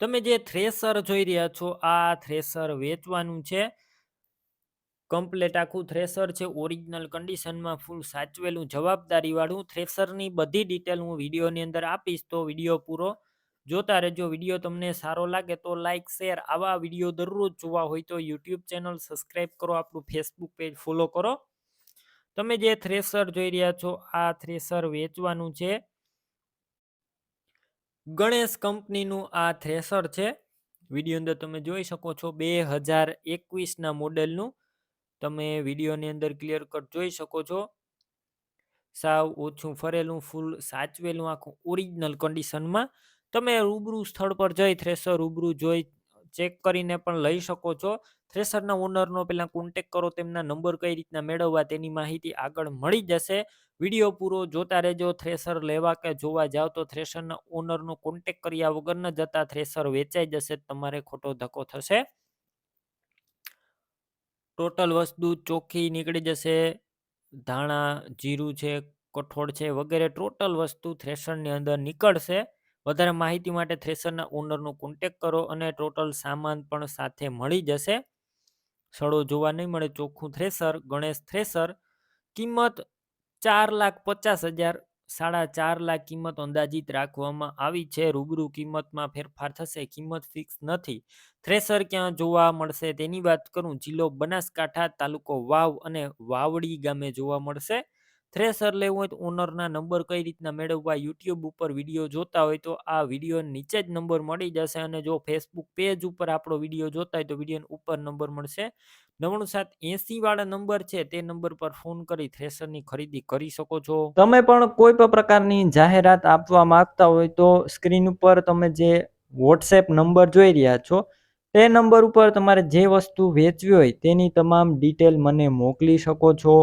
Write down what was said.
તમે જે થ્રેસર જોઈ રહ્યા છો, આ થ્રેસર વેચવાનું છે. કમ્પ્લેટ આખું થ્રેસર છે, ઓરિજિનલ કન્ડિશનમાં ફૂલ સાચવેલું જવાબદારીવાળું. થ્રેસરની બધી ડિટેલ હું વિડીયોની અંદર આપીશ, તો વીડિયો પૂરો જોતા રહેજો. વીડિયો તમને સારો લાગે તો લાઇક શેર, આવા વીડિયો દરરોજ જોવા હોય તો યુટ્યુબ ચેનલ સબસ્ક્રાઈબ કરો, આપણું ફેસબુક પેજ ફોલો કરો. તમે જે થ્રેસર જોઈ રહ્યા છો, આ થ્રેસર વેચવાનું છે. ગણેશ કંપનીનું આ થ્રેસર છે. વીડિયો અંદર તમે જોઈ શકો છો બે હજાર એકવીસના મોડેલનું. તમે વિડીયોની અંદર ક્લિયર કટ જોઈ શકો છો. સાવ ઓછું ફરેલું ફૂલ સાચવેલું, આખું ઓરિજિનલ કન્ડિશનમાં તમે રૂબરૂ સ્થળ પર જઈ થ્રેસર રૂબરૂ જોઈ ચેક કરીને પણ લઈ શકો છો. થ્રેસરના ઓનરનો પહેલાં કોન્ટેક કરો, તેમના નંબર કઈ રીતના મેળવવા તેની માહિતી આગળ મળી જશે. વીડિયો પૂરો જોતા રહેજો, થ્રેસર લેવા કે જોવા જાવ તો થ્રેસરના ઓનરનો કોન્ટેક કર્યા વગર ન જતા થ્રેસર વેચાઈ જશે, તમારે ખોટો ધક્કો થશે. ટોટલ વસ્તુ ચોખ્ખી નીકળી જશે, ધાણા, જીરું છે, કઠોળ છે વગેરે ટોટલ વસ્તુ થ્રેસરની અંદર નીકળશે. વધારે માહિતી માટે થ્રેસરના ઓનરનો કોન્ટેક કરો અને ટોટલ સામાન પણ સાથે મળી જશે. સડો જોવા નહીં મળે ચોખ્ખું થ્રેસર, ગણેશ થ્રેસર. કિંમત ચાર લાખ પચાસ હજાર, સાડા ચાર લાખ કિંમત અંદાજિત રાખવામાં આવી છે. રૂબરૂ કિંમતમાં ફેરફાર થશે. કિંમત ફિક્સ નથી. થ્રેસર ક્યાં જોવા મળશે? તેની વાત કરું. જિલ્લો બનાસકાંઠા તાલુકો વાવ અને વાવડી ગામે જોવા મળશે. થ્રેસર લેવું હોય તો ઓનરના નંબર કઈ રીતના મેળવવા, યુટ્યુબ ઉપર વીડિયો જોતા હોય તો આ વીડિયો નીચે જ નંબર મળી જશે અને જો ફેસબુક પેજ ઉપર આપણો વીડિયો જોતા હોય તો વીડિયો ઉપર નંબર મળશે. નવ્વાણું સાત એસી વાળા નંબર છે તે નંબર પર ફોન કરી થ્રેસરની ખરીદી કરી શકો છો. તમે પણ કોઈ પણ પ્રકારની જાહેરાત આપવા માંગતા હોય તો સ્ક્રીન ઉપર તમે જે વોટ્સએપ નંબર જોઈ રહ્યા છો, તે નંબર ઉપર તમારે જે વસ્તુ વેચવી હોય તેની તમામ ડિટેલ મને મોકલી શકો છો.